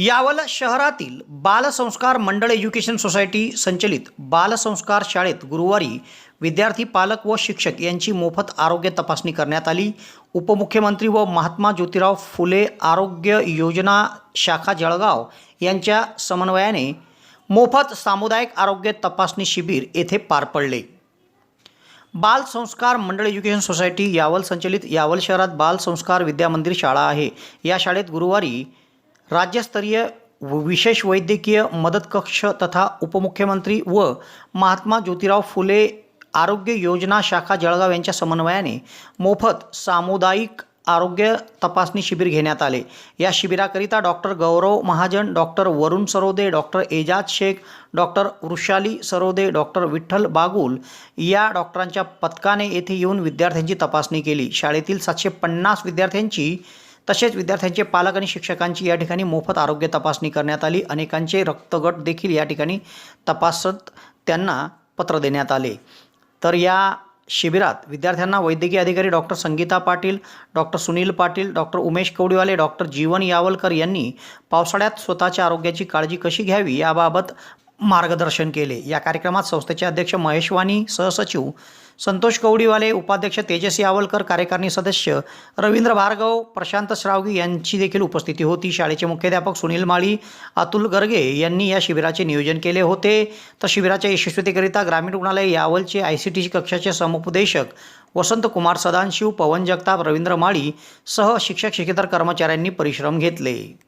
यावल शहरातील बालसंस्कार मंडळ education society संचलित बालसंस्कार शाळेत गुरुवारी विद्यार्थी पालक व शिक्षक यांची मोफत आरोग्य तपासणी करण्यात आली. उपमुख्यमंत्री व महात्मा ज्योतिराव फुले आरोग्य योजना शाखा जळगाव यांच्या समन्वयाने मोफत सामुदायिक आरोग्य तपासणी शिबिर येथे पार पडले. बाल संस्कार मंडळ एज्युकेशन सोसायटी यावल संचलित यावल शहरात बाल संस्कार विद्यामंदिर शाळा आहे. या शाळेत गुरुवारी राज्यस्तरीय व विशेष वैद्यकीय मदत कक्ष तथा उपमुख्यमंत्री व महात्मा ज्योतिराव फुले आरोग्य योजना शाखा जळगाव यांच्या समन्वयाने मोफत सामुदायिक आरोग्य तपासणी शिबिर घेण्यात आले. या शिबिराकरिता doctor Gaurav Mahajan doctor Varun Sarode doctor Ejaz Shaikh doctor Vrushali Sarode doctor Vitthal Bagul या डॉक्टरांच्या पथकाने येथे येऊन विद्यार्थ्यांची तपासणी केली. शाळेतील सातशे पन्नास विद्यार्थ्यांची तसेच विद्यार्थ्यांचे पालक आणि शिक्षकांची या ठिकाणी मोफत आरोग्य तपासणी करण्यात आली. अनेकांचे रक्तगट देखील या ठिकाणी तपासत त्यांना पत्र देण्यात आले. तर या शिबिरात विद्यार्थ्यांना वैद्यकीय अधिकारी doctor Sangeeta Patil doctor Sunil Patil doctor Umesh Kawadiwale doctor Jeevan Yawalkar यांनी पावसाळ्यात स्वतःच्या आरोग्याची काळजी कशी घ्यावी याबाबत मार्गदर्शन केले. या कार्यक्रमात संस्थेचे अध्यक्ष महेश वाणी सहसचिव संतोष कवडीवाले उपाध्यक्ष तेजस यावलकर कार्यकारिणी सदस्य रवींद्र भार्गव प्रशांत श्रावगी यांची देखील उपस्थिती होती. शाळेचे मुख्याध्यापक सुनील माळी अतुल गर्गे यांनी या शिबिराचे नियोजन केले होते. तर शिबिराच्या यशस्वीतेकरिता ग्रामीण रुग्णालय यावलचे आय सी टी कक्षाचे समुपदेशक वसंत कुमार सदानशिव पवन जगताप रवींद्र माळी सह शिक्षक शिक्षेतर कर्मचाऱ्यांनी परिश्रम घेतले.